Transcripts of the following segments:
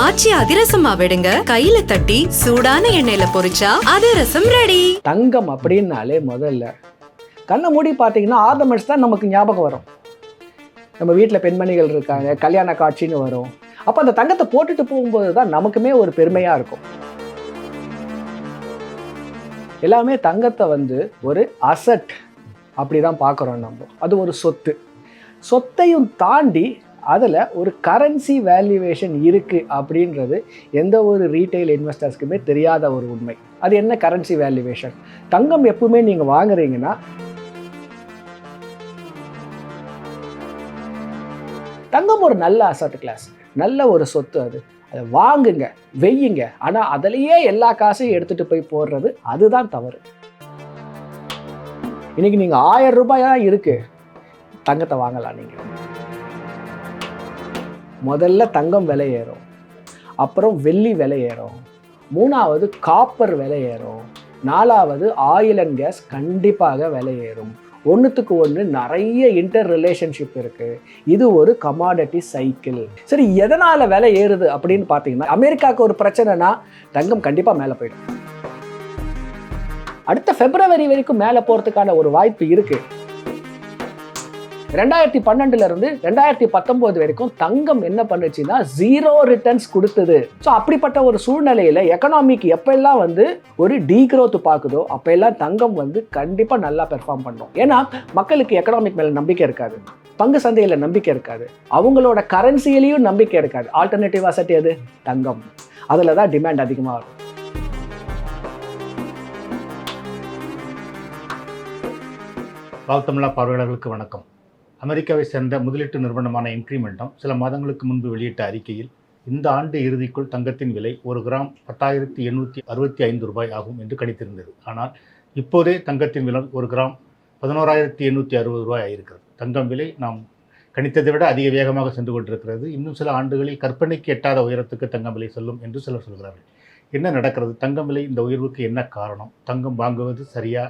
ஆச்சி அதிரசமா விடுங்க. கையில தட்டி சூடான எண்ணெயில பொரிச்சா அதிரசம் ரெடி தங்கம் அப்படின்னாலே முதல்ல கண்ணை மூடி பார்த்தீங்கன்னா ஆர்னமெண்ட்ஸ் தான் நமக்கு ஞாபகம் வரும். நம்ம வீட்டில் பெண்மணிகள் இருக்காங்க கல்யாண காட்சின்னு வரும். அப்போ அந்த தங்கத்தை போட்டுட்டு போகும்போது தான் நமக்குமே ஒரு பெருமையாக இருக்கும். எல்லாமே தங்கத்தை வந்து ஒரு அசட் அப்படி தான் பார்க்குறோம் நம்ம. அது ஒரு சொத்து. சொத்தையும் தாண்டி அதில் ஒரு கரன்சி வேல்யூவேஷன் இருக்குது அப்படின்றது எந்த ஒரு ரீட்டைல் இன்வெஸ்டர்ஸ்க்குமே தெரியாத ஒரு உண்மை. அது என்ன கரன்சி வேல்யூவேஷன் தங்கம் எப்பவுமே நீங்கள் வாங்குறீங்கன்னா தங்கம் ஒரு நல்ல அசட் கிளாஸ் நல்ல ஒரு சொத்து அது. அதை வாங்குங்க வெய்யுங்க. ஆனால் அதிலேயே எல்லா காசையும் எடுத்துகிட்டு போய் போடுறது அதுதான் தவறு. இன்னைக்கு நீங்கள் ஆயிரம் ரூபாயாக இருக்குது இருக்கு தங்கத்தை வாங்கலாம் நீங்கள் முதல்ல தங்கம் விலை ஏறும். அப்புறம் வெள்ளி விலை ஏறும். மூணாவது காப்பர் விலை ஏறும். நாலாவது ஆயில் அண்ட் கேஸ் கண்டிப்பாக விலை ஏறும். ஒன்றுத்துக்கு ஒன்று நிறைய இன்டர் ரிலேஷன்ஷிப் இருக்குது இது ஒரு கமாடிட்டி சைக்கிள் சரி எதனால் விலை ஏறுது அப்படின்னு பார்த்தீங்கன்னா அமெரிக்காவுக்கு ஒரு பிரச்சனைனா தங்கம் கண்டிப்பாக மேலே போயிடும். அடுத்த பிப்ரவரி வரைக்கும் மேலே போகிறதுக்கான ஒரு வாய்ப்பு இருக்குது ரெண்டாயிரத்தி பன்னெண்டுல இருந்து ரெண்டாயிரத்தி பத்தொன்பது வரைக்கும் தங்கம் என்ன பண்ணுச்சுன்னா ஜீரோ ரிட்டர்ன்ஸ் கொடுத்தது. ஸோ அப்படிப்பட்ட ஒரு சூழ்நிலையில எக்கனாமிக் எப்பெல்லாம் வந்து ஒரு டீக்ரோத் பார்க்குதோ அப்பெல்லாம் தங்கம் வந்து கண்டிப்பாக நல்லா பெர்ஃபார்ம் பண்ணும். ஏன்னா மக்களுக்கு எக்கனாமிக் மேலே நம்பிக்கை இருக்காது. பங்கு சந்தையில் நம்பிக்கை இருக்காது. அவங்களோட கரன்சியிலையும் நம்பிக்கை இருக்காது. ஆல்டர்னேட்டிவ் அசட் எது? தங்கம். அதில் தான் டிமாண்ட் அதிகமாக இருக்கும் வாழ்த்தமிழா பார்வையாளர்களுக்கு வணக்கம். அமெரிக்காவை சேர்ந்த முதலீட்டு நிறுவனமான இன்க்ரிமெண்டம் சில மாதங்களுக்கு முன்பு வெளியிட்ட அறிக்கையில் இந்த ஆண்டு இறுதிக்குள் தங்கத்தின் விலை ஒரு கிராம் பத்தாயிரத்தி எண்ணூற்றி அறுபத்தி ஐந்து ரூபாய் ஆகும் என்று கணித்திருந்தது. ஆனால் இப்போதே தங்கத்தின் விலை ஒரு கிராம் பதினோராயிரத்தி எண்ணூற்றி அறுபது ரூபாய் ஆகியிருக்கிறது தங்கம் விலை நாம் கணித்ததை விட அதிக வேகமாக சென்று கொண்டிருக்கிறது. இன்னும் சில ஆண்டுகளில் கற்பனைக்கு எட்டாத உயரத்துக்கு தங்கம் விலை செல்லும் என்று சிலர் சொல்கிறார்கள். என்ன நடக்கிறது? தங்கம் விலை இந்த உயர்வுக்கு என்ன காரணம்? தங்கம் வாங்குவது சரியா?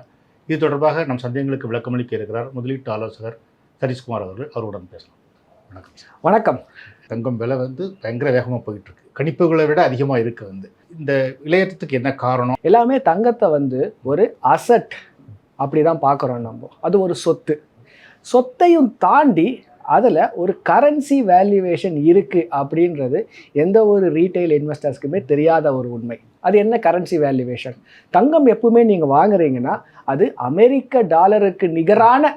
இது தொடர்பாக நம் சந்தேகங்களுக்கு விளக்கமளிக்க இருக்கிறார் முதலீட்டு ஆலோசகர் சதீஷ்குமார் அவர்கள் அவருடன் பேசலாம். வணக்கம். வணக்கம். தங்கம் விலை வந்து பயங்கர வேகமாக போயிட்டு இருக்கு கணிப்புகளை விட அதிகமாக இருக்கு வந்து. இந்த விலையேற்றத்துக்கு என்ன காரணம்? எல்லாமே தங்கத்தை வந்து ஒரு அசட் அப்படி தான் பார்க்குறோம் நம்ம. அது ஒரு சொத்து. சொத்தையும் தாண்டி அதில் ஒரு கரன்சி வேல்யூவேஷன் இருக்குது அப்படின்றது எந்த ஒரு ரீட்டைல் இன்வெஸ்டர்ஸ்க்குமே தெரியாத ஒரு உண்மை. அது என்ன கரன்சி வேல்யூவேஷன் தங்கம் எப்பவுமே நீங்கள் வாங்குறீங்கன்னா அது அமெரிக்க டாலருக்கு நிகரான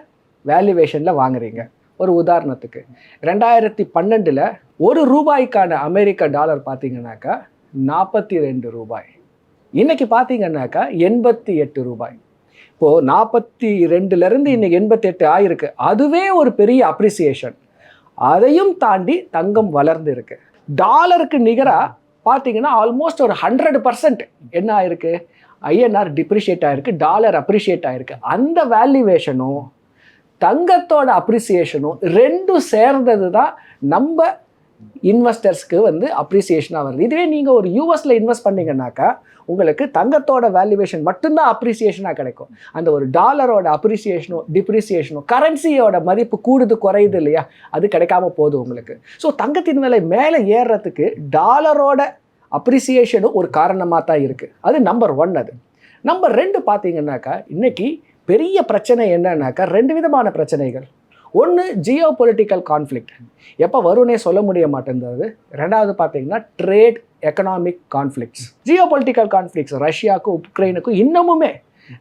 வேல்யூவேஷனில் வாங்குறீங்க. ஒரு உதாரணத்துக்கு ரெண்டாயிரத்தி பன்னெண்டில் ஒரு ரூபாய்க்கான அமெரிக்க டாலர் பார்த்தீங்கன்னாக்கா நாற்பத்தி ரெண்டு ரூபாய். இன்னைக்கு பார்த்தீங்கன்னாக்கா எண்பத்தி எட்டு ரூபாய். இப்போது நாற்பத்தி ரெண்டுலேருந்து இன்னைக்கு எண்பத்தி எட்டு ஆயிருக்கு. அதுவே ஒரு பெரிய அப்ரிசியேஷன் அதையும் தாண்டி தங்கம் வளர்ந்து இருக்கு டாலருக்கு நிகராக பார்த்தீங்கன்னா ஆல்மோஸ்ட் ஒரு ஹண்ட்ரட் பர்சன்ட் என்ன ஆயிருக்கு? ஐஎன்ஆர் டிப்ரிஷியேட் ஆயிருக்கு டாலர் அப்ரிஷியேட் ஆயிருக்கு. அந்த வேல்யூவேஷனும் தங்கத்தோட அப்ரிசியேஷனும் ரெண்டும் சேர்ந்தது தான் நம்ம இன்வெஸ்டர்ஸ்க்கு வந்து அப்ரிசியேஷனாக வருது. இதுவே நீங்கள் ஒரு யூஎஸில் இன்வெஸ்ட் பண்ணீங்கன்னாக்கா உங்களுக்கு தங்கத்தோட வேல்யூவேஷன் மட்டும்தான் அப்ரிசியேஷனாக கிடைக்கும். அந்த ஒரு டாலரோட அப்ரிசியேஷனோ டிப்ரிசியேஷனோ கரன்சியோட மதிப்பு கூடுது குறையுது இல்லையா? அது கிடைக்காம போகுது உங்களுக்கு. ஸோ தங்கத்தின் விலை மேலே ஏறுறதுக்கு டாலரோட அப்ரிசியேஷனும் ஒரு காரணமாக தான் இருக்குது அது நம்பர் ஒன் அது. நம்பர் ரெண்டு பார்த்தீங்கன்னாக்கா இன்றைக்கி பெரிய பிரச்சனை என்னன்னாக்கா ரெண்டு விதமான பிரச்சனைகள். ஒன்று ஜியோ பொலிட்டிக்கல் கான்ஃப்ளிக்ட் எப்போ வரும்னே சொல்ல முடிய மாட்டேங்கிறது ரெண்டாவது பார்த்தீங்கன்னா trade economic conflicts geo political conflicts ரஷ்யாவுக்கும் உக்ரைனுக்கும் இன்னமுமே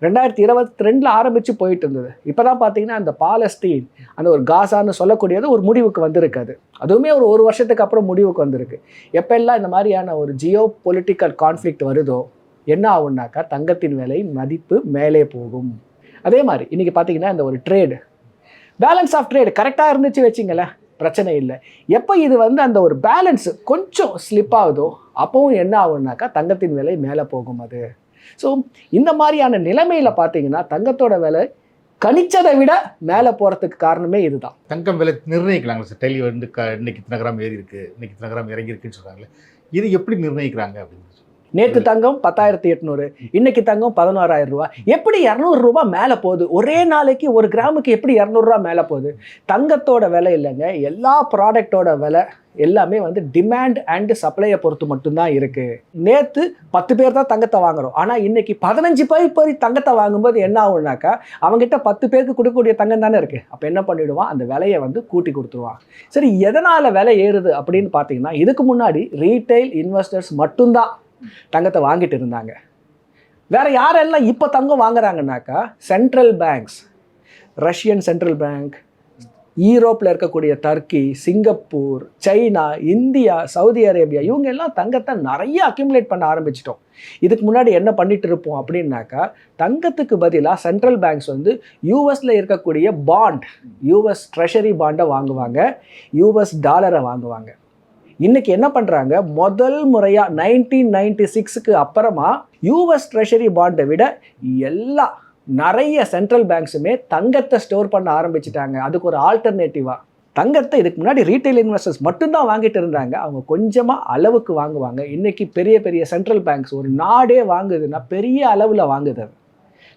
ரெண்டாயிரத்தி இருபத்தி ரெண்டில் ஆரம்பித்து போயிட்டு இருந்தது. இப்போ தான் பார்த்தீங்கன்னா அந்த பாலஸ்தீன் அந்த ஒரு காசான்னு சொல்லக்கூடியது ஒரு முடிவுக்கு வந்திருக்காது. அதுவுமே ஒரு ஒரு வருஷத்துக்கு அப்புறம் முடிவுக்கு வந்திருக்கு. எப்பெல்லாம் இந்த மாதிரியான ஒரு ஜியோ பொலிட்டிக்கல் கான்ஃப்ளிக்ட் வருதோ என்ன ஆகும்னாக்கா தங்கத்தின் விலை மதிப்பு மேலே போகும். அதே மாதிரி இன்றைக்கி பார்த்தீங்கன்னா இந்த ஒரு ட்ரேடு பேலன்ஸ் ஆஃப் ட்ரேடு கரெக்டாக இருந்துச்சு வச்சிங்களேன். பிரச்சனை இல்லை. எப்போ இது வந்து அந்த ஒரு பேலன்ஸ் கொஞ்சம் ஸ்லிப் ஆகுதோ அப்போவும் என்ன ஆகுன்னாக்கா தங்கத்தின் விலை மேலே போகும் அது. ஸோ இந்த மாதிரியான நிலைமையில் பார்த்தீங்கன்னா தங்கத்தோட விலை கணிச்சதை விட மேலே போகிறதுக்கு காரணமே இதுதான். தங்கம் விலை நிர்ணயிக்கலாங்களா சார்? டெல்லி வந்து க இன்னைக்கு இத்தனை கிராம் ஏறி இருக்குது இன்னைக்கு இத்தனை கிராம் இறங்கி இருக்குன்னு இது எப்படி நிர்ணயிக்கிறாங்க அப்படின்னு நேற்று தங்கம் பத்தாயிரத்தி எட்நூறு இன்னைக்கு தங்கம் பதினோராயிரம் ரூபாய் எப்படி இரநூறு ரூபா மேலே போகுது? ஒரே நாளைக்கு ஒரு கிராமுக்கு எப்படி இரநூறுவா மேலே போகுது? தங்கத்தோட விலை இல்லைங்க. எல்லா ப்ராடக்டோட விலை எல்லாமே வந்து டிமாண்ட் அண்ட் சப்ளையை பொறுத்து மட்டும்தான் இருக்கு. நேற்று பத்து பேர் தான் தங்கத்தை வாங்குறோம். ஆனால் இன்னைக்கு பதினஞ்சு பேர் போய் தங்கத்தை வாங்கும்போது என்ன ஆகும்னாக்கா அவங்ககிட்ட பத்து பேருக்கு கொடுக்கக்கூடிய தங்கம் தானே இருக்கு. அப்போ என்ன பண்ணிடுவான்? அந்த விலையை வந்து கூட்டி கொடுத்துருவான். சரி எதனால் விலை ஏறுது அப்படின்னு பார்த்தீங்கன்னா இதுக்கு முன்னாடி ரீட்டைல் இன்வெஸ்டர்ஸ் மட்டும்தான் தங்கத்தை வாங்கிட்டு இருந்தாங்க. வேறு யாரெல்லாம் இப்போ தங்கம் வாங்குறாங்கனாக்கா central banks Russian central bank ஈரோப்பில் இருக்கக்கூடிய Turkey Singapore China India Saudi Arabia இவங்க எல்லாம் தங்கத்தை நிறைய அக்யூமுலேட் பண்ண ஆரம்பிச்சிட்டோம். இதுக்கு முன்னாடி என்ன பண்ணிட்டு இருப்போம் அப்படின்னாக்கா தங்கத்துக்கு பதிலாக சென்ட்ரல் பேங்க்ஸ் வந்து யூஎஸில் இருக்கக்கூடிய பாண்ட் யூஎஸ் ட்ரெஷரி பாண்டை வாங்குவாங்க யூஎஸ் டாலரை வாங்குவாங்க. இன்னைக்கு என்ன பண்ணுறாங்க முதல் முறையாக நைன்டீன் நைன்டி சிக்ஸுக்கு அப்புறமா யூஎஸ் ட்ரெஷரி பாண்டை விட எல்லா நிறைய சென்ட்ரல் பேங்க்ஸுமே தங்கத்தை ஸ்டோர் பண்ண ஆரம்பிச்சிட்டாங்க. அதுக்கு ஒரு ஆல்டர்னேட்டிவாக தங்கத்தை இதுக்கு முன்னாடி ரீட்டைல் இன்வெஸ்டர்ஸ் மட்டும்தான் வாங்கிட்டு இருந்தாங்க. அவங்க கொஞ்சமாக அளவுக்கு வாங்குவாங்க. இன்றைக்கி பெரிய பெரிய சென்ட்ரல் பேங்க்ஸ் ஒரு நாடே வாங்குதுன்னா பெரிய அளவில் வாங்குது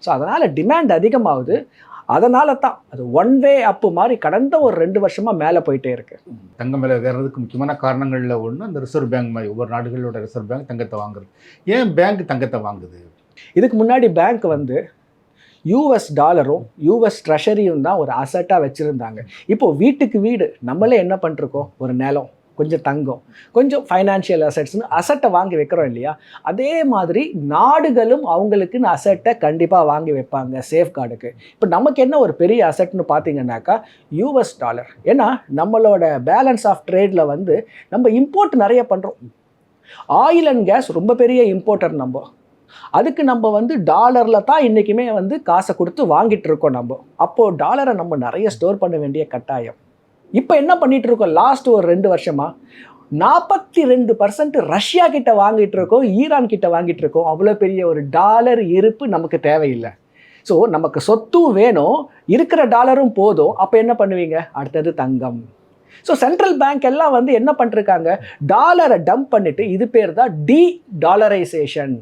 ஸோ அதனால் டிமாண்ட் அதிகமாகுது. அதனால தான் அது ஒன் வே அப்பு மாதிரி கடந்த ஒரு ரெண்டு வருஷமாக மேலே போயிட்டே இருக்கு. தங்கம் விலை ஏறதுக்கு முக்கியமான காரணங்களில் ஒன்று அந்த ரிசர்வ் பேங்க் மாதிரி ஒவ்வொரு நாடுகளோட ரிசர்வ் பேங்க் தங்கத்தை வாங்குறது. ஏன் பேங்க் தங்கத்தை வாங்குது? இதுக்கு முன்னாடி பேங்க் வந்து யூஎஸ் டாலரும் யூஎஸ் ட்ரெஷரியும் தான் ஒரு அசட்டாக வச்சுருந்தாங்க. இப்போ வீட்டுக்கு வீடு நம்மளே என்ன பண்ணிருக்கோம் ஒரு நிலம். கொஞ்சம் தங்கம். கொஞ்சம் ஃபைனான்ஷியல் அசட்ஸ்னு அசட்டை வாங்கி வைக்கிறோம் இல்லையா? அதே மாதிரி நாடுகளும் அவங்களுக்குன்னு அசட்டை கண்டிப்பாக வாங்கி வைப்பாங்க சேஃப்கார்டுக்கு இப்போ நமக்கு என்ன ஒரு பெரிய அசட்னு பார்த்தீங்கன்னாக்கா யூஎஸ் டாலர் ஏன்னா நம்மளோட பேலன்ஸ் ஆஃப் ட்ரேடில் வந்து நம்ம இம்போர்ட் நிறைய பண்ணுறோம் ஆயில் அண்ட் கேஸ் ரொம்ப பெரிய இம்போர்ட்டர் நம்ம. அதுக்கு நம்ம வந்து டாலரில் தான் இன்றைக்குமே வந்து காசை கொடுத்து வாங்கிட்டு இருக்கோம் நம்ம. அப்போது டாலரை நம்ம நிறைய ஸ்டோர் பண்ண வேண்டிய கட்டாயம். இப்போ என்ன பண்ணிட்டு இருக்கோம் லாஸ்ட் ஒரு ரெண்டு வருஷமா நாற்பத்தி ரெண்டு பர்சன்ட் ரஷ்யா கிட்ட வாங்கிட்டு இருக்கோம் ஈரான் கிட்ட வாங்கிட்டு இருக்கோம் அவ்வளோ பெரிய ஒரு டாலர் இருப்பு நமக்கு தேவையில்லை. ஸோ நமக்கு சொத்தும் வேணும் இருக்கிற டாலரும் போதும். அப்போ என்ன பண்ணுவீங்க? அடுத்தது தங்கம். ஸோ சென்ட்ரல் பேங்க் எல்லாம் வந்து என்ன பண்ணிருக்காங்க? டாலரை டம்ப் பண்ணிட்டு இது பேர் தான் டி டாலரைசேஷன்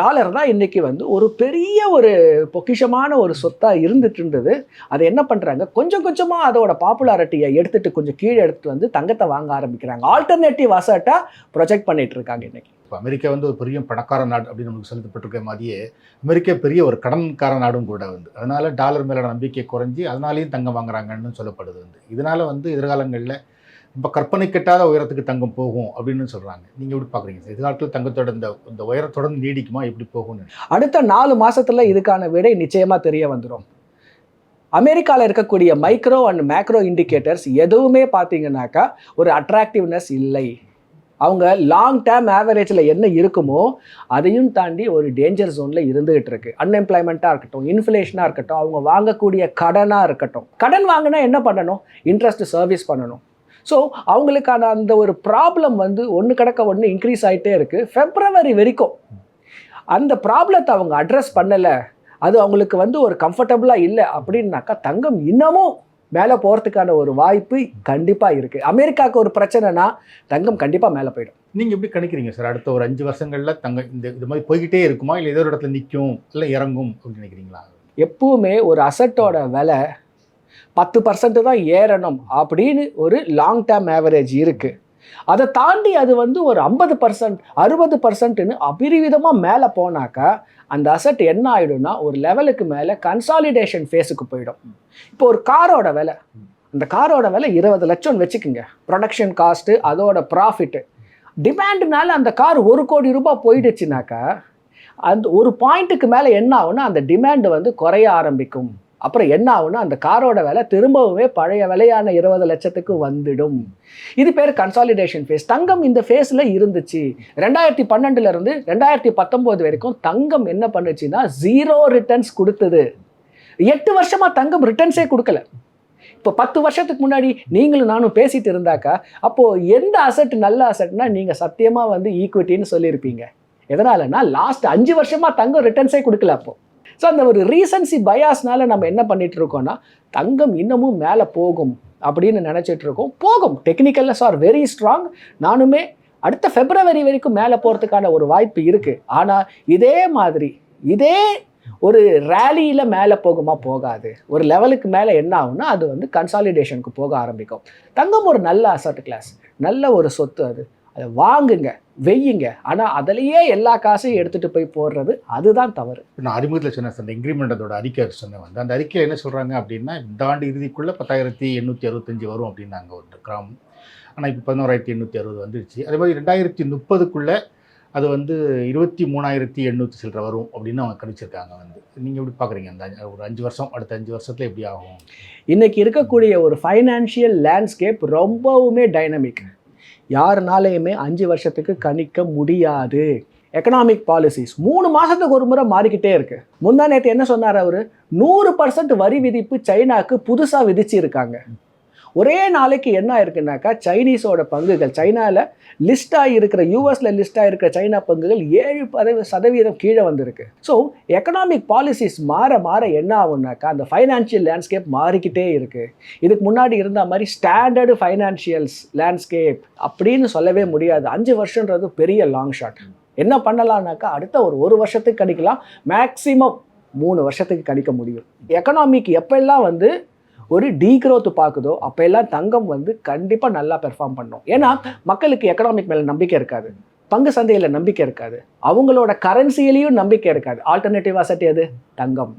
டாலர் தான் இன்றைக்கி வந்து ஒரு பெரிய ஒரு பொக்கிஷமான ஒரு சொத்தாக இருந்துட்டு இருந்தது. அதை என்ன பண்ணுறாங்க கொஞ்சம் கொஞ்சமாக அதோட பாப்புலாரிட்டியை எடுத்துகிட்டு கொஞ்சம் கீழே எடுத்துகிட்டு வந்து தங்கத்தை வாங்க ஆரம்பிக்கிறாங்க. ஆல்டர்னேட்டிவ் அசட்டாக ப்ரொஜெக்ட் பண்ணிட்டு இருக்காங்க இன்றைக்கி இப்போ அமெரிக்கா வந்து ஒரு பெரிய பணக்கார நாடு அப்படின்னு நமக்கு செலுத்தப்பட்டிருக்க மாதிரியே அமெரிக்கா பெரிய ஒரு கடன்கார நாடும் கூட வந்து. அதனால் டாலர் மேலான நம்பிக்கை குறைஞ்சி அதனாலையும் தங்கம் வாங்குறாங்கன்னு சொல்லப்படுது வந்து. இதனால் வந்து எதிர்காலங்களில் இப்போ கற்பனை கெட்டாத உயரத்துக்கு தங்கம் போகும் அப்படின்னு சொல்கிறாங்க நீங்கள் எப்படி பார்க்குறீங்க எதிர்காலத்தில் தங்கத்தோட இந்த இந்த உயரம் தொடர்ந்து நீடிக்குமா? எப்படி போகும்னு அடுத்த நாலு மாதத்தில் இதுக்கான விடை நிச்சயமாக தெரிய வந்துடும் அமெரிக்காவில் இருக்கக்கூடிய மைக்ரோ அண்ட் மேக்ரோ இண்டிகேட்டர்ஸ் எதுவுமே பார்த்தீங்கன்னாக்கா ஒரு அட்ராக்டிவ்னஸ் இல்லை. அவங்க லாங் டேர்ம் ஆவரேஜில் என்ன இருக்குமோ அதையும் தாண்டி ஒரு டேஞ்சர் ஜோனில் இருந்துகிட்டு இருக்கு. அன்எம்ப்ளாய்மெண்ட்டாக இருக்கட்டும் இன்ஃப்ளேஷனாக இருக்கட்டும் அவங்க வாங்கக்கூடிய கடனாக இருக்கட்டும். கடன் வாங்கினா என்ன பண்ணணும்? இன்ட்ரெஸ்ட் சர்வீஸ் பண்ணணும். ஸோ அவங்களுக்கான அந்த ஒரு ப்ராப்ளம் வந்து ஒன்று கிடக்க ஒன்று இன்க்ரீஸ் ஆகிட்டே இருக்குது ஃபெப்ரவரி வரைக்கும் அந்த ப்ராப்ளத்தை அவங்க அட்ரஸ் பண்ணலை. அது அவங்களுக்கு வந்து ஒரு கம்ஃபர்டபுளாக இல்லை அப்படின்னாக்கா தங்கம் இன்னமும் மேலே போகிறதுக்கான ஒரு வாய்ப்பு கண்டிப்பாக இருக்குது அமெரிக்காவுக்கு ஒரு பிரச்சனைனா தங்கம் கண்டிப்பாக மேலே போயிடும். நீங்க எப்படி கணிக்கிறீங்க சார்? அடுத்த ஒரு அஞ்சு வருஷங்கள்ல தங்க இந்த இது மாதிரி போய்கிட்டே இருக்குமா? இல்லை ஏதோ ஒரு இடத்துல நிற்கும் இல்லை இறங்கும் அப்படின்னு நினைக்கிறீங்களா? எப்பவுமே ஒரு அசட்டோட விலை பத்து பர்சன்ட் தான் ஏறணும் அப்படின்னு ஒரு லாங் டேர்ம் ஆவரேஜ் இருக்குது அதை தாண்டி அது வந்து ஒரு ஐம்பது பர்சன்ட் அறுபது பர்சன்ட்னு அபிரிவிதமாக மேலே போனாக்கா அந்த அசட் என்ன ஆகிடும்னா ஒரு லெவலுக்கு மேலே கன்சாலிடேஷன் ஃபேஸுக்கு போயிடும். இப்போ ஒரு காரோட விலை அந்த காரோட விலை இருபது லட்சம் வச்சுக்கோங்க. ப்ரொடக்ஷன் காஸ்ட்டு அதோட ப்ராஃபிட்டு டிமாண்டுனால அந்த கார் ஒரு கோடி ரூபாய் போயிடுச்சுனாக்கா அந்த ஒரு பாயிண்ட்டுக்கு மேலே என்ன ஆகும்னா அந்த டிமாண்டு வந்து குறைய ஆரம்பிக்கும். அப்புறம் என்ன ஆகும்னா அந்த காரோட விலை திரும்பவுமே பழைய விலையான இருபது லட்சத்துக்கு வந்துடும். இது பேர் கன்சாலிடேஷன் ஃபேஸ் தங்கம் இந்த ஃபேஸில் இருந்துச்சு. ரெண்டாயிரத்தி பன்னெண்டுலேருந்து ரெண்டாயிரத்தி பத்தொம்போது வரைக்கும் தங்கம் என்ன பண்ணுச்சுன்னா ஜீரோ ரிட்டர்ன்ஸ் கொடுத்தது. எட்டு வருஷமாக தங்கம் ரிட்டர்ன்ஸே கொடுக்கல. இப்போ பத்து வருஷத்துக்கு முன்னாடி நீங்களும் நானும் பேசிட்டு இருந்தாக்கா அப்போது எந்த அசட் நல்ல அசட்னா நீங்கள் சத்தியமாக வந்து ஈக்விட்டின்னு சொல்லியிருப்பீங்க. எதனாலன்னா லாஸ்ட் அஞ்சு வருஷமாக தங்கம் ரிட்டர்ன்ஸே கொடுக்கல அப்போது ஸோ அந்த ஒரு ரீசன்சி பயாஸ்னால நம்ம என்ன பண்ணிட்டு இருக்கோம்னா தங்கம் இன்னமும் மேலே போகும் அப்படின்னு நினச்சிட்டு இருக்கோம் போகும். டெக்னிக்கல்ஸ் ஆர் வெரி ஸ்ட்ராங் நானுமே அடுத்த ஃபெப்ரவரி வரைக்கும் மேலே போகிறதுக்கான ஒரு வாய்ப்பு இருக்குது ஆனால் இதே மாதிரி இதே ஒரு ரேலியில் மேலே போகுமா போகாது. ஒரு லெவலுக்கு மேலே என்ன ஆகும்னா அது வந்து கன்சாலிடேஷனுக்கு போக ஆரம்பிக்கும். தங்கம் ஒரு நல்ல அசட் கிளாஸ் நல்ல ஒரு சொத்து அது. அதை வாங்குங்க. வெய்யுங்க. ஆனால் அதுலேயே எல்லா காசையும் எடுத்துகிட்டு போய் போடுறது அதுதான் தவறு. நான் அறிமுகத்தில் சொன்னேன் சார், அந்த இன்க்ரிமெண்ட் அதோட அறிக்கை சொன்னேன். வந்து அந்த அறிக்கையில் என்ன சொல்கிறாங்க அப்படின்னா இந்த ஆண்டு இறுதிக்குள்ளே பத்தாயிரத்தி எண்ணூற்றி அறுபத்தஞ்சு வரும் அப்படின்னாங்க ஒரு கிராம் ஆனால் இப்போ பதினோராயிரத்தி எண்ணூற்றி அறுபது வந்துருச்சு. அதே மாதிரி ரெண்டாயிரத்தி முப்பதுக்குள்ளே அது வந்து இருபத்தி மூணாயிரத்தி எண்ணூற்றி சில்லற வரும் அப்படின்னு அவங்க கணிச்சிருக்காங்க வந்து. நீங்கள் எப்படி பார்க்குறீங்க அந்த ஒரு அஞ்சு வருஷம் அடுத்த அஞ்சு வருஷத்தில் எப்படி ஆகும்? இன்னைக்கு இருக்கக்கூடிய ஒரு ஃபைனான்ஷியல் லேண்ட்ஸ்கேப் ரொம்பவுமே டைனமிக் யாருனாலையுமே அஞ்சு வருஷத்துக்கு கணிக்க முடியாது. எக்கனாமிக் பாலிசிஸ் மூணு மாதத்துக்கு ஒரு முறை மாறிக்கிட்டே இருக்கு. முந்தா நேற்று என்ன சொன்னார் அவர்? நூறு பர்சன்ட் வரி விதிப்பு சைனாக்கு புதுசாக விதிச்சிருக்காங்க. ஒரே நாளைக்கு என்ன ஆயிருக்குனாக்கா சைனீஸோட பங்குகள் சைனாவில் லிஸ்டாக இருக்கிற யூஎஸில் லிஸ்டாக இருக்கிற சைனா பங்குகள் ஏழு பதவி சதவீதம் கீழே வந்திருக்கு. ஸோ எக்கனாமிக் பாலிசிஸ் மாற மாற என்ன ஆகும்னாக்கா அந்த ஃபைனான்ஷியல் லேண்ட்ஸ்கேப் மாறிக்கிட்டே இருக்குது இதுக்கு முன்னாடி இருந்த மாதிரி ஸ்டாண்டர்டு ஃபைனான்ஷியல்ஸ் லேண்ட்ஸ்கேப் அப்படின்னு சொல்லவே முடியாது. அஞ்சு வருஷன்றது பெரிய லாங் ஷாட் என்ன பண்ணலான்னாக்கா அடுத்த ஒரு ஒரு வருஷத்துக்கு கணிக்கலாம். மேக்ஸிமம் மூணு வருஷத்துக்கு கணிக்க முடியும். எக்கனாமிக் எப்பெல்லாம் வந்து ஒரு டீக்ரோத் பார்க்குதோ அப்போல்லாம் தங்கம் வந்து கண்டிப்பாக நல்லா பெர்ஃபார்ம் பண்ணும். ஏன்னா மக்களுக்கு எக்கனாமிக் மேலே நம்பிக்கை இருக்காது. பங்கு சந்தையில் நம்பிக்கை இருக்காது. அவங்களோட கரன்சியிலையும் நம்பிக்கை இருக்காது. ஆல்டர்னேட்டிவ் அசட் எது? தங்கம்.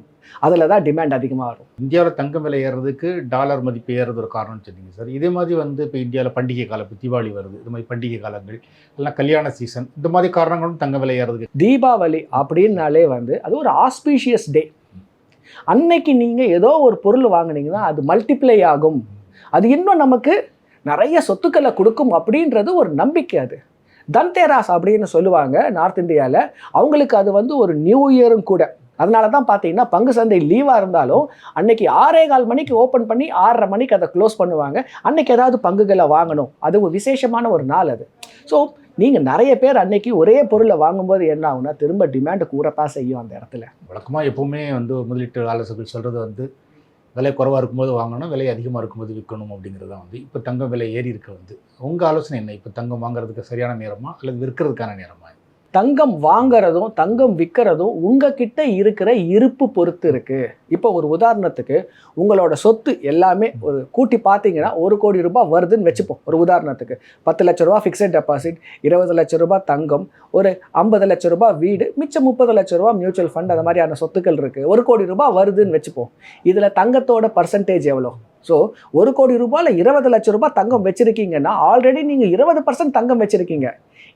அதில் தான் டிமாண்ட் அதிகமாக வரும். இந்தியாவில் தங்கம் விலை ஏறுறதுக்கு டாலர் மதிப்பு ஏறுறது ஒரு காரணம்னு சொன்னீங்க சார். இதே மாதிரி வந்து இப்போ இந்தியாவில் பண்டிகை காலம் இப்போ தீபாவளி வருது இது மாதிரி பண்டிகை காலங்கள் எல்லாம் கல்யாண சீசன் இந்த மாதிரி காரணங்களும் தங்க விலை ஏறுறதுக்கு தீபாவளி அப்படின்னாலே வந்து அது ஒரு ஆஸ்பீஷியஸ் டே அன்னைக்கு நீங்கள் ஏதோ ஒரு பொருள் வாங்குனீங்கன்னா அது மல்டிப்ளை ஆகும். அது இன்னும் நமக்கு நிறைய சொத்துக்களை கொடுக்கும் அப்படின்றது ஒரு நம்பிக்கை அது. தன்தேராஸ் அப்படின்னு சொல்லுவாங்க நார்த் இந்தியாவில் அவங்களுக்கு அது வந்து ஒரு நியூ இயரும் கூட. அதனால தான் பார்த்தீங்கன்னா பங்கு சந்தை லீவாக இருந்தாலும் அன்னைக்கு ஆறே கால் மணிக்கு ஓப்பன் பண்ணி ஆறரை மணிக்கு அதை க்ளோஸ் பண்ணுவாங்க. அன்னைக்கு ஏதாவது பங்குகளை வாங்கணும். அது ஒரு விசேஷமான ஒரு நாள் அது. ஸோ நீங்கள் நிறைய பேர் அன்னைக்கு ஒரே பொருளை வாங்கும்போது என்ன ஆகுனா திரும்ப டிமாண்ட் கூறப்பா செய்யும் அந்த இடத்துல. வழக்கமாக எப்போவுமே வந்து முதலீட்டு ஆலோசகர்கள் சொல்கிறது வந்து விலை குறைவாக இருக்கும்போது வாங்கணும் விலை அதிகமாக இருக்கும்போது விற்கணும் அப்படிங்கிறது தான் வந்து. இப்போ தங்கம் விலை ஏறி இருக்க வந்து உங்கள் ஆலோசனை என்ன? இப்போ தங்கம் வாங்குறதுக்கு சரியான நேரமா? அல்லது விற்கிறதுக்கான நேரமா? தங்கம் வாங்குறதும் தங்கம் விற்கிறதும் உங்ககிட்ட இருக்கிற இருப்பு பொறுத்து இருக்கு. இப்போ ஒரு உதாரணத்துக்கு உங்களோட சொத்து எல்லாமே ஒரு கூட்டி பார்த்தீங்கன்னா ஒரு கோடி ரூபாய் வருதுன்னு வச்சுப்போம். ஒரு உதாரணத்துக்கு பத்து லட்ச ரூபா ஃபிக்ஸட் டெபாசிட் இருபது லட்ச ரூபாய் தங்கம் ஒரு ஐம்பது லட்ச ரூபாய் வீடு மிச்சம் முப்பது லட்ச ரூபாய் மியூச்சுவல் ஃபண்ட் அந்த மாதிரியான சொத்துக்கள் இருக்கு. ஒரு கோடி ரூபாய் வருதுன்னு வச்சுப்போம். இதில் தங்கத்தோட பர்சன்டேஜ் எவ்வளோ? ஸோ ஒரு கோடி ரூபாயில் இருபது லட்ச ரூபாய் தங்கம் வச்சுருக்கீங்கன்னா ஆல்ரெடி நீங்கள் இருபது பர்சன்ட் தங்கம் வச்சுருக்கீங்க.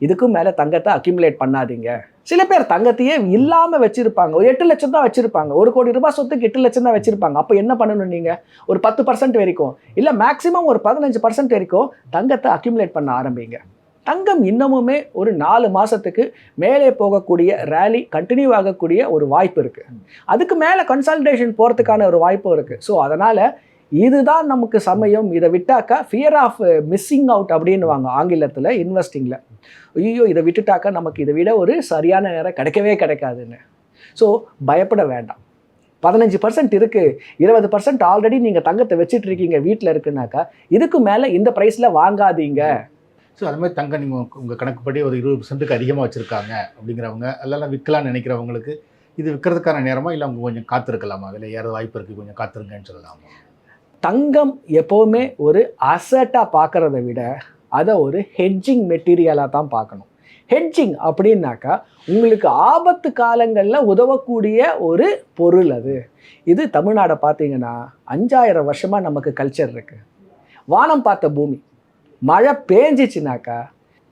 இதுக்கும் மேலே தங்கத்தை அக்யூமுலேட் பண்ணாதீங்க. சில பேர் தங்கத்தையே இல்லாமல் வச்சிருப்பாங்க. ஒரு எட்டு லட்சம் தான் வச்சிருப்பாங்க. ஒரு கோடி ரூபாய் சொத்துக்கு எட்டு லட்சம் தான் வச்சிருப்பாங்க. அப்போ என்ன பண்ணணும் நீங்கள் ஒரு பத்து பர்சன்ட் வரைக்கும். இல்லை மேக்ஸிமம் ஒரு பதினஞ்சு பர்சன்ட் வரைக்கும் தங்கத்தை அக்யூமுலேட் பண்ண ஆரம்பிங்க. தங்கம் இன்னமுமே ஒரு நாலு மாதத்துக்கு மேலே போகக்கூடிய ரேலி கண்டினியூ ஆகக்கூடிய ஒரு வாய்ப்பு இருக்குது அதுக்கு மேலே கன்சல்டேஷன் போகிறதுக்கான ஒரு வாய்ப்பும் இருக்குது ஸோ அதனால் இதுதான் நமக்கு சமயம். இதை விட்டாக்கா ஃபியர் ஆஃப் மிஸ்ஸிங் அவுட் அப்படின்னுவாங்க ஆங்கிலத்தில் இன்வெஸ்டிங்கில் ஐயோ இதை விட்டுட்டாக்கா நமக்கு இதை விட ஒரு சரியான நேரம் கிடைக்கவே கிடைக்காதுன்னு. ஸோ பயப்பட வேண்டாம். பதினஞ்சு பர்சன்ட் இருக்குது இருபது பர்சன்ட் ஆல்ரெடி நீங்கள் தங்கத்தை வச்சுட்டு இருக்கீங்க வீட்டில் இருக்குனாக்கா இதுக்கு மேலே இந்த ப்ரைஸில் வாங்காதீங்க. ஸோ அது மாதிரி தங்கம் நீங்கள் உங்கள் கணக்குப்படி ஒரு இருபது பர்சன்ட்டுக்கு அதிகமாக வச்சுருக்காங்க அப்படிங்கிறவங்க அல்லலாம் விற்கலாம்னு நினைக்கிறவங்களுக்கு இது விற்கிறதுக்கான நேரமா இல்லை அவங்க கொஞ்சம் காத்திருக்கலாமா? அதில் ஏற வாய்ப்பு இருக்குது கொஞ்சம் காத்திருங்கன்னு சொல்லலாமா? தங்கம் எப்போவுமே ஒரு அசட்டாக பார்க்குறத விட அதை ஒரு ஹெட்ஜிங் மெட்டீரியலாக தான் பார்க்கணும் ஹெட்ஜிங் அப்படின்னாக்கா உங்களுக்கு ஆபத்து காலங்களில் உதவக்கூடிய ஒரு பொருள் அது. இது தமிழ்நாடை பார்த்தீங்கன்னா அஞ்சாயிரம் வருஷமாக நமக்கு கல்ச்சர் இருக்குது வானம் பார்த்த பூமி. மழை பேஞ்சிச்சுனாக்கா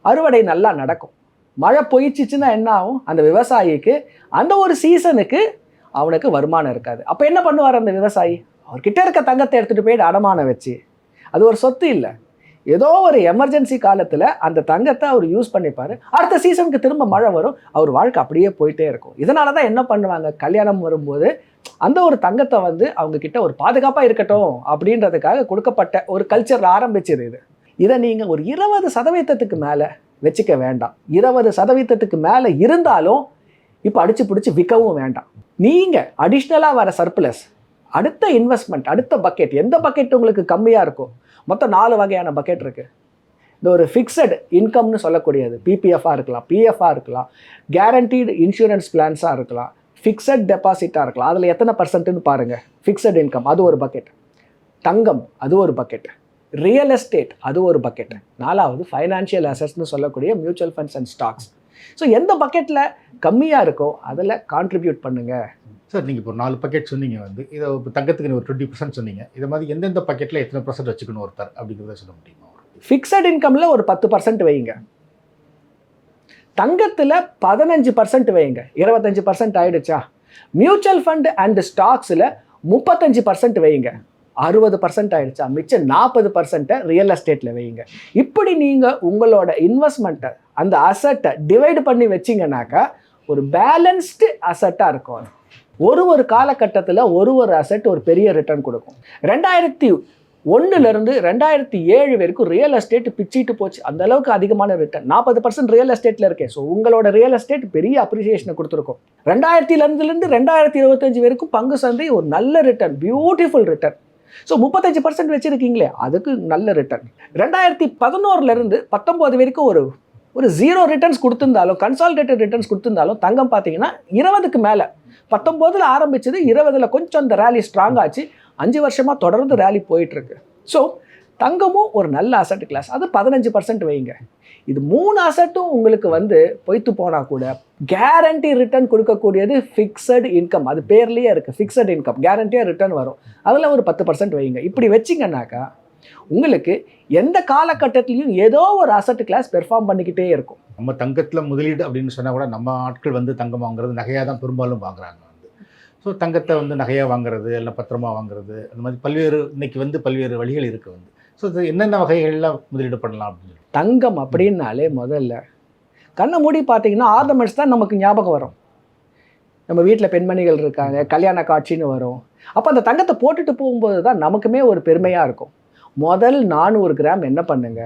அறுவடை நல்லா நடக்கும். மழை பொய்ச்சிச்சுன்னா என்ன ஆகும்? அந்த விவசாயிக்கு அந்த ஒரு சீசனுக்கு அவனுக்கு வருமானம் இருக்காது. அப்போ என்ன பண்ணுவார் அந்த விவசாயி? அவர்கிட்ட இருக்க தங்கத்தை எடுத்துகிட்டு போயிட்டு அடமானம் வச்சு அது ஒரு சொத்து இல்லை. ஏதோ ஒரு எமர்ஜென்சி காலத்தில் அந்த தங்கத்தை அவர் யூஸ் பண்ணிப்பார். அடுத்த சீசனுக்கு திரும்ப மழை வரும் அவர் வாழ்க்கை அப்படியே போயிட்டே இருக்கும். இதனால தான் என்ன பண்ணுவாங்க? கல்யாணம் வரும்போது அந்த ஒரு தங்கத்தை வந்து அவங்க கிட்ட ஒரு பாதுகாப்பாக இருக்கட்டும் அப்படின்றதுக்காக கொடுக்கப்பட்ட ஒரு கல்ச்சர் ஆரம்பிச்சது இது. இதை நீங்கள் ஒரு இருபது சதவீதத்துக்கு மேலே வச்சுக்க வேண்டாம். இருபது சதவீதத்துக்கு மேலே இருந்தாலும் இப்போ அடித்து பிடிச்சி விற்கவும் வேண்டாம். நீங்கள் அடிஷ்னலாக வர சர்ப்ளஸ் அடுத்த இன்வெஸ்ட்மெண்ட் அடுத்த பக்கெட் எந்த பக்கெட் உங்களுக்கு கம்மியாக இருக்கும் மொத்தம் நாலு வகையான பக்கெட் இருக்குது இந்த ஒரு ஃபிக்ஸட் இன்கம்னு சொல்லக்கூடியது. பிபிஎஃபாக இருக்கலாம் பிஎஃபாக இருக்கலாம் கேரண்டீடு இன்சூரன்ஸ் பிளான்ஸாக இருக்கலாம் ஃபிக்ஸட் டெபாசிட்டாக இருக்கலாம். அதில் எத்தனை பர்சன்ட்னு பாருங்கள் ஃபிக்ஸட் இன்கம் அது ஒரு பக்கெட் தங்கம் அது ஒரு பக்கெட் ரியல் எஸ்டேட் அது ஒரு பக்கெட் நாலாவது ஃபைனான்ஷியல் அசட்ஸ்னு சொல்லக்கூடிய mutual funds and stocks so எந்த பக்கெட்டில் கம்மியாக இருக்கோ அதில் கான்ட்ரிபியூட் பண்ணுங்கள் சார் நீங்கள் இப்போ நாலு பக்கெட் சொன்னீங்க வந்து இதை இப்போ தங்கத்துக்கு ஒரு டுவெண்ட்டி பர்சன்ட் சொன்னீங்க. இதை மாதிரி எந்தெந்த பக்கெட்டில் எத்தனை பர்சன்ட் வச்சுக்கணும் ஒருத்தர் அப்படிங்கிறத சொல்ல முடியுமா? ஃபிக்ஸட் இன்கமில் ஒரு பத்து பர்சன்ட் வைங்க. தங்கத்தில் பதினஞ்சு பர்சன்ட் வைங்க. இருபத்தஞ்சு பர்சன்ட் ஆயிடுச்சா? மியூச்சுவல் ஃபண்ட் அண்ட் ஸ்டாக்ஸில் முப்பத்தஞ்சு பர்சன்ட் வைங்க. அறுபது பர்சன்ட் ஆயிடுச்சா? மிச்சம் நாற்பது பர்சன்ட்டை ரியல் எஸ்டேட்டில் வைங்க. இப்படி நீங்கள் உங்களோட இன்வெஸ்ட்மெண்ட்டை அந்த அசட்டை டிவைடு பண்ணி வச்சிங்கனாக்கா ஒரு பேலன்ஸ்டு அசட்டாக இருக்கும் அது. ஒரு ஒரு காலகட்டத்தில் ஒரு ஒரு அசெட் ஒரு பெரிய ரிட்டர்ன் கொடுக்கும். ரெண்டாயிரத்தி ஒன்றுலேருந்து ரெண்டாயிரத்தி ஏழு வரைக்கும் ரியல் எஸ்டேட் பிச்சிட்டு போச்சு. அந்த அளவுக்கு அதிகமான ரிட்டர்ன் நாற்பது பர்சன்ட் ரியல் எஸ்டேட்டில் இருக்கேன். ஸோ உங்களோட ரியல் எஸ்டேட் பெரிய அப்ரிசியேஷனை கொடுத்துருக்கோம். ரெண்டாயிரத்திலேருந்துலேருந்து ரெண்டாயிரத்தி இருபத்தஞ்சு வரைக்கும் பங்கு சந்தை ஒரு நல்ல ரிட்டர்ன் பியூட்டிஃபுல் ரிட்டர்ன் ஸோ முப்பத்தஞ்சு பர்சன்ட் வச்சுருக்கீங்களே அதுக்கு நல்ல ரிட்டர்ன் ரெண்டாயிரத்தி பதினோருலேருந்து பத்தொம்போது வரைக்கும் ஒரு ஒரு ஜீரோ ரிட்டர்ன்ஸ் கொடுத்துருந்தாலும் கன்சால்டேட்டட் ரிட்டர்ன்ஸ் கொடுத்துருந்தாலும் தங்கம் பார்த்தீங்கன்னா இருபதுக்கு மேலே. பத்தொம்போதில் ஆரம்பிச்சது இருபதில் கொஞ்சம் அந்த ரேலி ஸ்ட்ராங் ஆச்சு. அஞ்சு வருஷமாக தொடர்ந்து ரேலி போயிட்டுருக்கு. ஸோ தங்கமும் ஒரு நல்ல அசட் கிளாஸ் அது பதினஞ்சு பர்சன்ட் வைங்க. இது மூணு அசட்டும் உங்களுக்கு வந்து பொய்த்து போனால் கூட கேரண்டி ரிட்டர்ன் கொடுக்கக்கூடியது ஃபிக்ஸட் இன்கம் அது பேர்லேயே இருக்குது ஃபிக்ஸட் இன்கம் கேரண்டியாக ரிட்டர்ன் வரும். அதில் ஒரு பத்து பர்சன்ட் வைங்க. இப்படி வச்சிங்கன்னாக்கா உங்களுக்கு எந்த காலகட்டத்திலையும் ஏதோ ஒரு அசட் கிளாஸ் பெர்ஃபார்ம் பண்ணிக்கிட்டே இருக்கும். நம்ம தங்கத்தில் முதலீடு அப்படின்னு சொன்னால் கூட நம்ம ஆட்கள் வந்து தங்கம் வாங்குறது நகையாக தான் பெரும்பாலும் வாங்குறாங்க வந்து. ஸோ தங்கத்தை வந்து நகையாக வாங்குறது இல்லை பத்திரமா வாங்குறது அந்த மாதிரி பல்வேறு இன்னைக்கு வந்து பல்வேறு வழிகள் இருக்குது வந்து. ஸோ இது என்னென்ன வகைகளில் முதலீடு பண்ணலாம் அப்படின்னு தங்கம் அப்படின்னாலே முதல்ல கண்ணை மூடி பார்த்தீங்கன்னா ஆர்னமெண்ட்ஸ் தான் நமக்கு ஞாபகம் வரும். நம்ம வீட்டில் பெண்மணிகள் இருக்காங்க கல்யாண காட்சின்னு வரும். அப்போ அந்த தங்கத்தை போட்டுட்டு போகும்போது தான் நமக்குமே ஒரு பெருமையாக இருக்கும். முதல் நானூறு கிராம் என்ன பண்ணுங்க?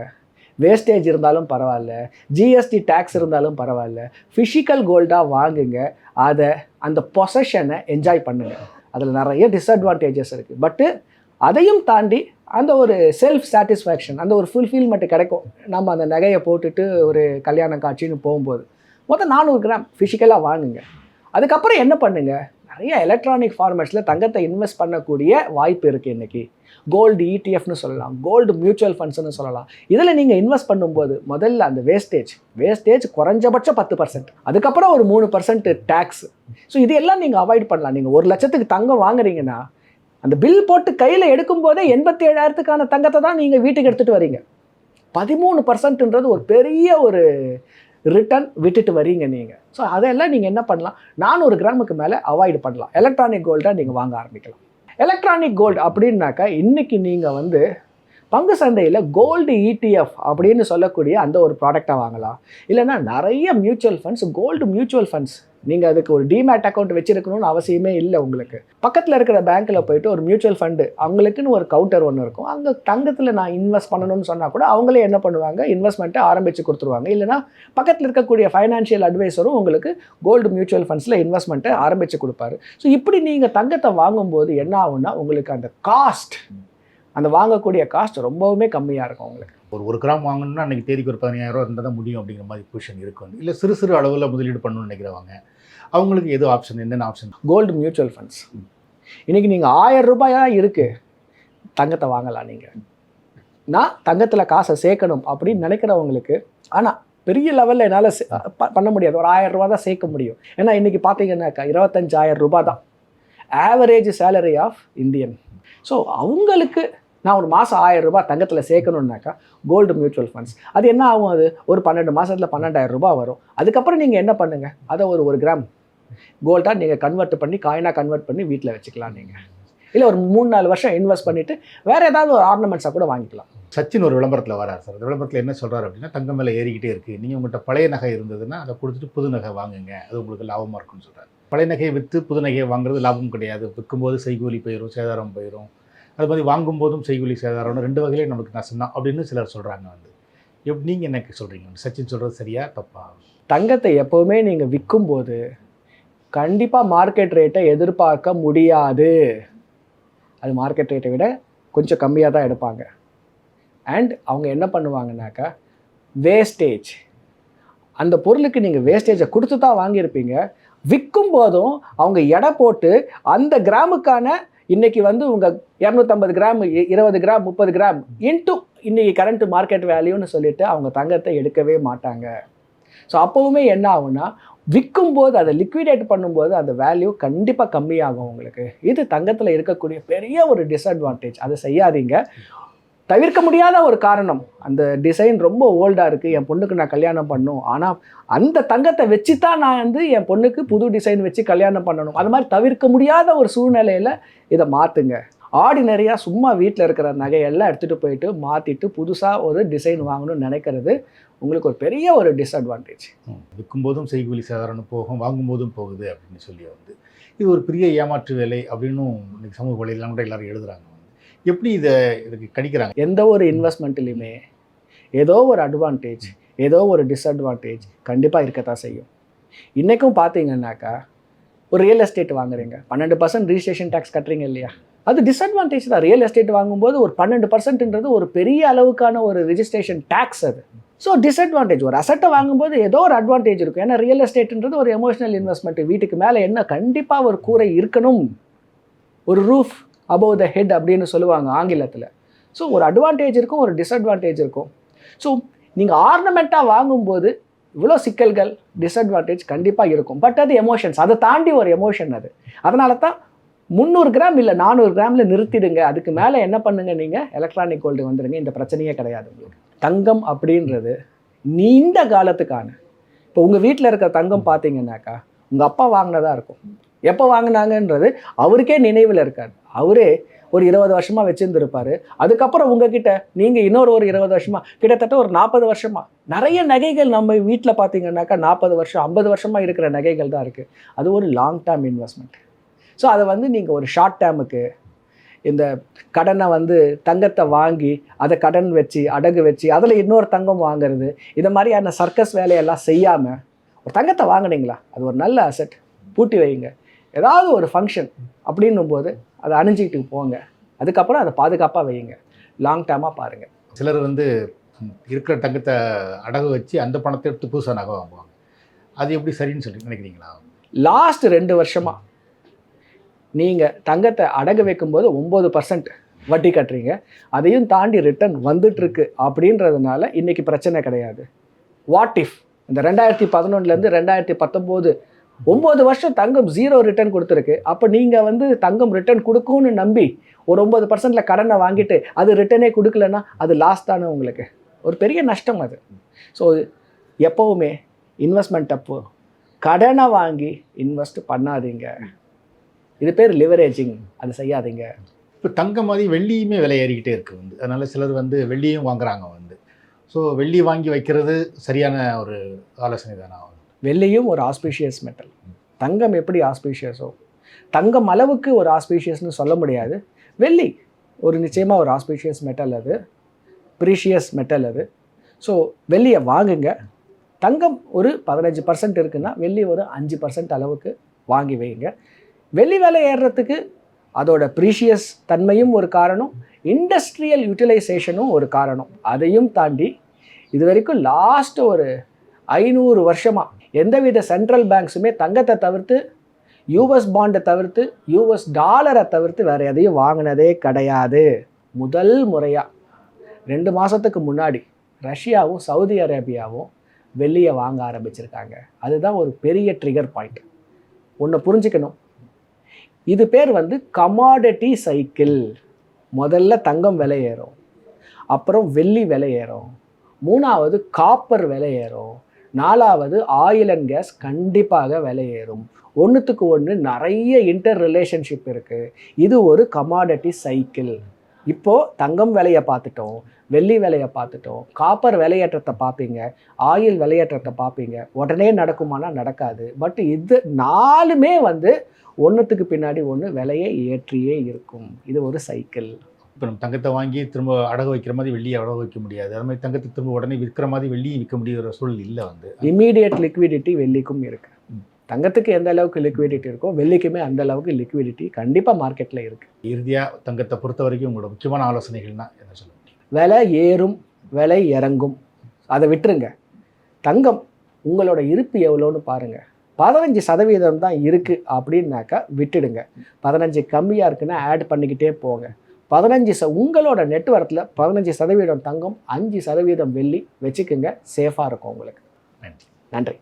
வேஸ்டேஜ் இருந்தாலும் பரவாயில்ல. ஜிஎஸ்டி டேக்ஸ் இருந்தாலும் பரவாயில்ல. ஃபிசிக்கல் கோல்டாக வாங்குங்க. அதை அந்த பொசஷனை என்ஜாய் பண்ணுங்க. அதில் நிறைய டிஸ்அட்வான்டேஜஸ் இருக்குது பட்டு அதையும் தாண்டி அந்த ஒரு செல்ஃப் சாட்டிஸ்ஃபேக்ஷன் அந்த ஒரு ஃபுல்ஃபில்மெண்ட் கிடைக்கும். நம்ம அந்த நகையை போட்டுட்டு ஒரு கல்யாண காட்சின்னு போகும்போது. மொத்தம் நானூறு கிராம் ஃபிசிக்கலாக வாங்குங்க. அதுக்கப்புறம் என்ன பண்ணுங்கள் நிறைய எலக்ட்ரானிக் ஃபார்மேட்ஸில் தங்கத்தை இன்வெஸ்ட் பண்ணக்கூடிய வாய்ப்பு இருக்குது இன்றைக்கி கோல்டு இடிஎஃப்னு சொல்லலாம் கோல்டு மியூச்சுவல் ஃபண்ட்ஸ்னு சொல்லலாம். இதில் நீங்கள் இன்வெஸ்ட் பண்ணும்போது முதல்ல அந்த வேஸ்டேஜ் வேஸ்டேஜ் குறைஞ்சபட்சம் பத்து பர்சன்ட் அதுக்கப்புறம் ஒரு மூணு பர்சன்ட் டேக்ஸ் ஸோ இதையெல்லாம் நீங்கள் அவாய்ட் பண்ணலாம். நீங்கள் ஒரு லட்சத்துக்கு தங்கம் வாங்குறீங்கன்னா அந்த பில் போட்டு கையில் எடுக்கும்போதே எண்பத்தி ஏழாயிரத்துக்கான தங்கத்தை தான் நீங்கள் வீட்டுக்கு எடுத்துகிட்டு வரீங்க. பதிமூணு பர்சன்ட்ன்றது ஒரு பெரிய ஒரு ரிட்டர்ன் விட்டுட்டு வரீங்க நீங்கள் ஸோ அதெல்லாம் நீங்கள் என்ன பண்ணலாம்? நானூறு கிராமுக்கு மேலே அவாய்டு பண்ணலாம். எலக்ட்ரானிக் கோல்டாக நீங்கள் வாங்க ஆரம்பிக்கலாம். எலக்ட்ரானிக் கோல்டு அப்படின்னாக்கா இன்றைக்கி நீங்கள் வந்து பங்கு சந்தையில் கோல்டு இடிஎஃப் அப்படின்னு சொல்லக்கூடிய அந்த ஒரு ப்ராடக்டாக வாங்கலாம். இல்லைன்னா நிறைய mutual funds gold mutual funds நீங்கள் அதுக்கு ஒரு டிமேட் அக்கௌண்ட் வச்சிருக்கணும்னு அவசியமே இல்லை உங்களுக்கு. பக்கத்தில் இருக்கிற பேங்க்கில் போயிட்டு ஒரு மியூச்சுவல் ஃபண்டு அவங்களுக்குன்னு ஒரு கவுண்டர் ஒன்று இருக்கும். அங்கே தங்கத்தில் நான் இன்வெஸ்ட் பண்ணணும்னு சொன்னால் கூட அவங்களே என்ன பண்ணுவாங்க? இன்வெஸ்ட்மெண்ட்டை ஆரம்பித்து கொடுத்துருவாங்க. இல்லைன்னா பக்கத்தில் இருக்கக்கூடிய ஃபைனான்ஷியல் அட்வைசரும் உங்களுக்கு கோல்டு மியூச்சுவல் ஃபண்ட்ஸில் இன்வெஸ்ட்மெண்ட்டை ஆரம்பித்து கொடுப்பாரு. ஸோ இப்படி நீங்கள் தங்கத்தை வாங்கும்போது என்ன ஆகும்னா உங்களுக்கு அந்த காஸ்ட் அந்த வாங்கக்கூடிய காஸ்ட் ரொம்பவுமே கம்மியாக இருக்கும் உங்களுக்கு. ஒரு ஒரு கிராம் வாங்கணும்னா அன்றைக்கி தேதிக்கு ஒரு பதினாயிரம் ரூபா இருந்தால் தான் முடியும் அப்படிங்கிற மாதிரி பொசிஷன் இருக்கும் இல்லை சிறு சிறு அளவில் முதலீடு பண்ணணும்னு நினைக்கிறவங்க அவங்களுக்கு எது ஆப்ஷன் என்னென்ன ஆப்ஷன் கோல்டு மியூச்சுவல் ஃபண்ட்ஸ் இன்றைக்கி நீங்கள் ஆயிரம் ரூபாயாக இருக்குது தங்கத்தை வாங்கலாம் நீங்கள் நான் தங்கத்தில் காசை சேர்க்கணும் அப்படின்னு நினைக்கிறவங்களுக்கு ஆனால் பெரிய லெவலில் என்னால் பண்ண முடியாது. ஒரு ஆயிரம் ரூபா தான் சேர்க்க முடியும். ஏன்னா இன்றைக்கி பார்த்தீங்கன்னாக்கா இருபத்தஞ்சாயிரம் ரூபா தான். Average salary of Indian so அவங்களுக்கு நான் ஒரு மாதம் ஆயிரம் ரூபாய் தங்கத்தில் சேர்க்கணுன்னாக்கா கோல்டு மியூச்சுவல் ஃபண்ட்ஸ் அது என்ன ஆகும் அது? ஒரு பன்னெண்டு மாதத்தில் பன்னெண்டாயிரம் ரூபாய் வரும். அதுக்கப்புறம் நீங்கள் என்ன பண்ணுங்கள் அதை ஒரு ஒரு கிராம் கோல்டாக நீங்கள் கன்வெர்ட் பண்ணி காயினாக கன்வெர்ட் பண்ணி வீட்டில் வச்சுக்கலாம் நீங்கள் இல்லை ஒரு மூணு நாலு வருஷம் இன்வெஸ்ட் பண்ணிவிட்டு வேறு ஏதாவது ஒரு ஆர்னமெண்ட்ஸாக கூட வாங்கிக்கலாம். சச்சின் ஒரு விளம்பரத்தில் வரார் சார். அந்த விளம்பரத்தில் என்ன சொல்றாரு அப்படின்னா தங்கம் மேலே ஏறிக்கிட்டே இருக்குது நீங்கள் உங்கள்கிட்ட பழைய நகை இருந்ததுன்னா அதை கொடுத்துட்டு புது நகை வாங்குங்க. அது உங்களுக்கு லாபமாக இருக்கும்னு சொல்றாரு. பழைய நகையை விற்று புது நகையை வாங்குறது லாபம் கிடையாது. விற்கும்போது செய்கூலி போயிடும் சேதாரம் போயிடும் அது மாதிரி வாங்கும்போதும் செய்கூலி சேதாரம்னு ரெண்டு வகையிலே நமக்கு நஷ்டம். தான் அப்படின்னு சிலர் சொல்கிறாங்க வந்து. எப்படி நீங்கள் என்ன சொல்கிறீங்க சச்சின் சொல்கிறது சரியா தப்பா? தங்கத்தை எப்போவுமே நீங்கள் விற்கும்போது கண்டிப்பாக மார்க்கெட் ரேட்டை எதிர்பார்க்க முடியாது. அது மார்க்கெட் ரேட்டை விட கொஞ்சம் கம்மியாக தான் எடுப்பாங்க. அண்ட் அவங்க என்ன பண்ணுவாங்கனாக்கா வேஸ்டேஜ் அந்த பொருளுக்கு நீங்கள் வேஸ்டேஜை கொடுத்து தான் வாங்கியிருப்பீங்க. விற்கும் போதும் அவங்க எடை போட்டு அந்த கிராமுக்கான இன்னைக்கு வந்து உங்கள் இரநூத்தம்பது கிராம் இருபது கிராம் முப்பது கிராம் இன்ட்டு இன்னைக்கு கரண்ட் மார்க்கெட் வேல்யூன்னு சொல்லிட்டு அவங்க தங்கத்தை எடுக்கவே மாட்டாங்க. ஸோ அப்போவுமே என்ன ஆகுனா விற்கும் போது அதை லிக்விடேட் பண்ணும்போது அந்த வேல்யூ கண்டிப்பாக கம்மியாகும் உங்களுக்கு. இது தங்கத்தில் இருக்கக்கூடிய பெரிய ஒரு டிஸ்அட்வான்டேஜ் அதை செய்யாதீங்க. தவிர்க்க முடியாத ஒரு காரணம். அந்த டிசைன் ரொம்ப ஓல்டாக இருக்குது என் பொண்ணுக்கு நான் கல்யாணம் பண்ணும். ஆனால் அந்த தங்கத்தை வச்சு தான் நான் வந்து என் பொண்ணுக்கு புது டிசைன் வச்சு கல்யாணம் பண்ணணும். அது மாதிரி தவிர்க்க முடியாத ஒரு சூழ்நிலையில் இதை மாற்றுங்க ஆர்டினரியாக சும்மா வீட்டில் இருக்கிற நகையெல்லாம் எடுத்துகிட்டு போயிட்டு மாற்றிட்டு புதுசாக ஒரு டிசைன் வாங்கணும்னு நினைக்கிறது உங்களுக்கு ஒரு பெரிய ஒரு டிஸ்அட்வான்டேஜ் விற்கும்போதும் செய்கூலி சாதாரண போகும் வாங்கும்போதும் போகுது அப்படின்னு சொல்லி வந்து இது ஒரு பெரிய ஏமாற்று வேலை அப்படின்னும் இன்னைக்கு சமூக வலையெல்லாம் கூட எல்லாரும் எழுதுறாங்க. எப்படி இதை இதுக்கு கணிக்கிறாங்க? எந்த ஒரு இன்வெஸ்ட்மெண்ட்லையுமே ஏதோ ஒரு அட்வான்டேஜ் ஏதோ ஒரு டிஸ்அட்வான்டேஜ் கண்டிப்பாக இருக்கத்தான் செய்யும். இன்றைக்கும் பார்த்தீங்கன்னாக்கா ஒரு ரியல் எஸ்டேட் வாங்குறீங்க. பன்னெண்டு பர்சன்ட் ரிஜிஸ்ட்ரேஷன் டேக்ஸ் கட்டுறீங்க இல்லையா? அது டிஸ்அட்வான்டேஜ் தான். ரியல் எஸ்டேட் வாங்கும்போது ஒரு பன்னெண்டு பர்சன்ட்ன்றது ஒரு பெரிய அளவுக்கான ஒரு ரிஜிஸ்ட்ரேஷன் டேக்ஸ் அது. ஸோ டிஸ்அட்வான்டேஜ் ஒரு அசட்டை வாங்கும்போது ஏதோ ஒரு அட்வான்டேஜ் இருக்கும். ஏன்னா ரியல் எஸ்டேட்ன்றது ஒரு எமோஷனல் இன்வெஸ்ட்மெண்ட் வீட்டுக்கு மேலே என்ன கண்டிப்பாக ஒரு கூரை இருக்கணும். ஒரு ரூஃப் அபவ் த ஹெட் அப்படின்னு சொல்லுவாங்க ஆங்கிலத்தில். ஸோ ஒரு அட்வான்டேஜ் இருக்கும் ஒரு டிஸ்அட்வான்டேஜ் இருக்கும். ஸோ நீங்கள் ஆர்னமெண்ட்டாக வாங்கும்போது இவ்வளோ சிக்கல்கள் டிஸ்அட்வான்டேஜ் கண்டிப்பாக இருக்கும். பட் அது எமோஷன்ஸ் அதை தாண்டி ஒரு எமோஷன் அது. அதனால தான் முந்நூறு கிராம் இல்லை நானூறு கிராமில் நிறுத்திடுங்க. அதுக்கு மேலே என்ன பண்ணுங்க நீங்கள் எலக்ட்ரானிக் கோல்டு வந்துடுங்க இந்த பிரச்சனையே கிடையாது உங்களுக்கு. தங்கம் அப்படின்றது நீண்ட காலத்துக்கான. இப்போ உங்கள் வீட்டில் இருக்கிற தங்கம் பார்த்தீங்கன்னாக்கா உங்கள் அப்பா வாங்கினதா இருக்கும். எப்போ வாங்கினாங்கன்றது அவருக்கே நினைவில் இருக்காது. அவரே ஒரு இருபது வருஷமாக வச்சுருந்துருப்பார். அதுக்கப்புறம் உங்ககிட்ட நீங்கள் இன்னொரு ஒரு இருபது வருஷமாக கிட்டத்தட்ட ஒரு நாற்பது வருஷமா நிறைய நகைகள் நம்ம வீட்டில் பார்த்தீங்கன்னாக்கா நாற்பது வருஷம் ஐம்பது வருஷமாக இருக்கிற நகைகள் தான் இருக்குது அது ஒரு லாங் டேர்ம் இன்வெஸ்ட்மெண்ட் ஸோ அதை வந்து நீங்கள் ஒரு ஷார்ட் டேர்முக்கு இந்த கடனை வந்து தங்கத்தை வாங்கி அதை கடன் வச்சு அடகு வச்சு அதில் இன்னொரு தங்கம் வாங்குறது இந்த மாதிரியான சர்க்கஸ் வேலையெல்லாம் செய்யாமல் ஒரு தங்கத்தை வாங்குனீங்களா? அது ஒரு நல்ல அசெட் பூட்டி வைங்க ஏதாவது ஒரு ஃபங்க்ஷன் அப்படின்னும் போது அதை அணிஞ்சிக்கிட்டு போங்க. அதுக்கப்புறம் அதை பாதுகாப்பாக வையுங்க. லாங் டேர்மாக பாருங்கள் சிலர் வந்து இருக்கிற தங்கத்தை அடகு வச்சு அந்த பணத்தை எடுத்து புதுசாக நகை வாங்குவாங்க. அது எப்படி சரின்னு சொல்லி நினைக்கிறீங்களா? லாஸ்ட் ரெண்டு வருஷமாக நீங்கள் தங்கத்தை அடகு வைக்கும்போது ஒம்பது பர்சன்ட் வட்டி கட்டுறீங்க. அதையும் தாண்டி ரிட்டர்ன் வந்துட்டுருக்கு அப்படின்றதுனால இன்றைக்கி பிரச்சனை கிடையாது. வாட் இஃப் இந்த ரெண்டாயிரத்தி பதினொன்றுலேருந்து ரெண்டாயிரத்தி பத்தொம்போது ஒம்பது வருஷம் தங்கம் ஜீரோ ரிட்டர்ன் கொடுத்துருக்கு. அப்போ நீங்கள் வந்து தங்கம் ரிட்டர்ன் கொடுக்கும்னு நம்பி ஒரு ஒம்பது பர்சன்டில் கடனை வாங்கிட்டு அது ரிட்டர்னே கொடுக்கலன்னா அது லாஸ் தானே உங்களுக்கு. ஒரு பெரிய நஷ்டம் அது. ஸோ எப்போவுமே இன்வெஸ்ட்மெண்ட் அப்போ கடனை வாங்கி இன்வெஸ்ட் பண்ணாதீங்க. இது பேர் லிவரேஜிங் அது செய்யாதீங்க. இப்போ தங்கம் மாதிரி வெள்ளியுமே விலை ஏறிக்கிட்டே இருக்குது வந்து. அதனால சிலர் வந்து வெள்ளியும் வாங்குறாங்க வந்து. ஸோ வெள்ளி வாங்கி வைக்கிறது சரியான ஒரு ஆலோசனை தானே வெள்ளியும் ஒரு ஆஸ்பீஷியஸ் மெட்டல் தங்கம் எப்படி ஆஸ்பீஷியஸோ தங்கம் அளவுக்கு ஒரு ஆஸ்பீஷியஸ்னு சொல்ல முடியாது. வெள்ளி ஒரு நிச்சயமாக ஒரு ஆஸ்பீஷியஸ் மெட்டல் அது. ப்ரீஷியஸ் மெட்டல் அது. ஸோ வெள்ளியை வாங்குங்க. தங்கம் ஒரு பதினஞ்சு பர்சன்ட் இருக்குன்னா வெள்ளி ஒரு அஞ்சு பர்சன்ட் அளவுக்கு வாங்கி வைங்க. வெள்ளி விலை ஏறுறதுக்கு அதோட ப்ரீஷியஸ் தன்மையும் ஒரு காரணம் இண்டஸ்ட்ரியல் யூட்டிலைசேஷனும் ஒரு காரணம். அதையும் தாண்டி இது வரைக்கும் லாஸ்ட் ஒரு ஐநூறு வருஷமாக எந்தவித சென்ட்ரல் பேங்க்ஸுமே தங்கத்தை தவிர்த்து யூஎஸ் பாண்டை தவிர்த்து யூஎஸ் டாலரை தவிர்த்து வேறு எதையும் வாங்கினதே கிடையாது. முதல் முறையாக ரெண்டு மாதத்துக்கு முன்னாடி ரஷ்யாவும் சவுதி அரேபியாவும் வெள்ளியை வாங்க ஆரம்பிச்சிருக்காங்க. அதுதான் ஒரு பெரிய ட்ரிகர் பாயிண்ட் ஒன்று புரிஞ்சுக்கணும். இது பேர் வந்து கமாடிட்டி சைக்கிள் முதல்ல தங்கம் விலை ஏறும். அப்புறம் வெள்ளி விலை ஏறும். மூணாவது காப்பர் விலை ஏறும். நாலாவது ஆயில் அண்ட் கேஸ் கண்டிப்பாக விலை ஏறும். ஒன்றுத்துக்கு ஒன்று நிறைய இன்டர் ரிலேஷன்ஷிப் இருக்குது இது ஒரு கமாடிட்டி சைக்கிள் இப்போது தங்கம் விலையை பார்த்துட்டோம். வெள்ளி விலையை பார்த்துட்டோம். காப்பர் விலையேற்றத்தை பார்ப்பீங்க. ஆயில் விலையேற்றத்தை பார்ப்பீங்க. உடனே நடக்குமானா நடக்காது. பட் இது நாலுமே வந்து ஒன்றுத்துக்கு பின்னாடி ஒன்று விலையை ஏற்றியே இருக்கும். இது ஒரு சைக்கிள் இப்போ நம்ம தங்கத்தை வாங்கி திரும்ப அடகு வைக்கிற மாதிரி வெள்ளியை அடகு வைக்க முடியாது. அது மாதிரி தங்கத்தை திரும்ப உடனே விற்கிற மாதிரி வெள்ளியும் விற்க முடியுற சூழல் இல்லை வந்து. இம்மீடியட் லிக்விடிட்டி வெள்ளிக்கும் இருக்கு. ம். தங்கத்துக்கு எந்த அளவுக்கு லிக்விடிட்டி இருக்கோ வெள்ளிக்குமே அந்த அளவுக்கு லிக்விடிட்டி கண்டிப்பாக மார்க்கெட்டில் இருக்குது இறுதியாக தங்கத்தை பொறுத்த வரைக்கும் உங்களோட முக்கியமான ஆலோசனைகள்னா என்ன சொல்ல முடியும் விலை ஏறும் விலை இறங்கும். அதை விட்டுருங்க. தங்கம் உங்களோட இருப்பு எவ்வளோன்னு பாருங்கள் பதினஞ்சு சதவீதம் தான் இருக்குது அப்படின்னாக்கா விட்டுடுங்க. பதினஞ்சு கம்மியாக இருக்குன்னா ஆட் பண்ணிக்கிட்டே போங்க. பதினஞ்சு ச உங்களோட நெட்ஒர்க்கில் பதினஞ்சு சதவீதம் தங்கம் அஞ்சு சதவீதம் வெள்ளி வச்சுக்கோங்க. சேஃபாக இருக்கும் உங்களுக்கு. நன்றி. நன்றி.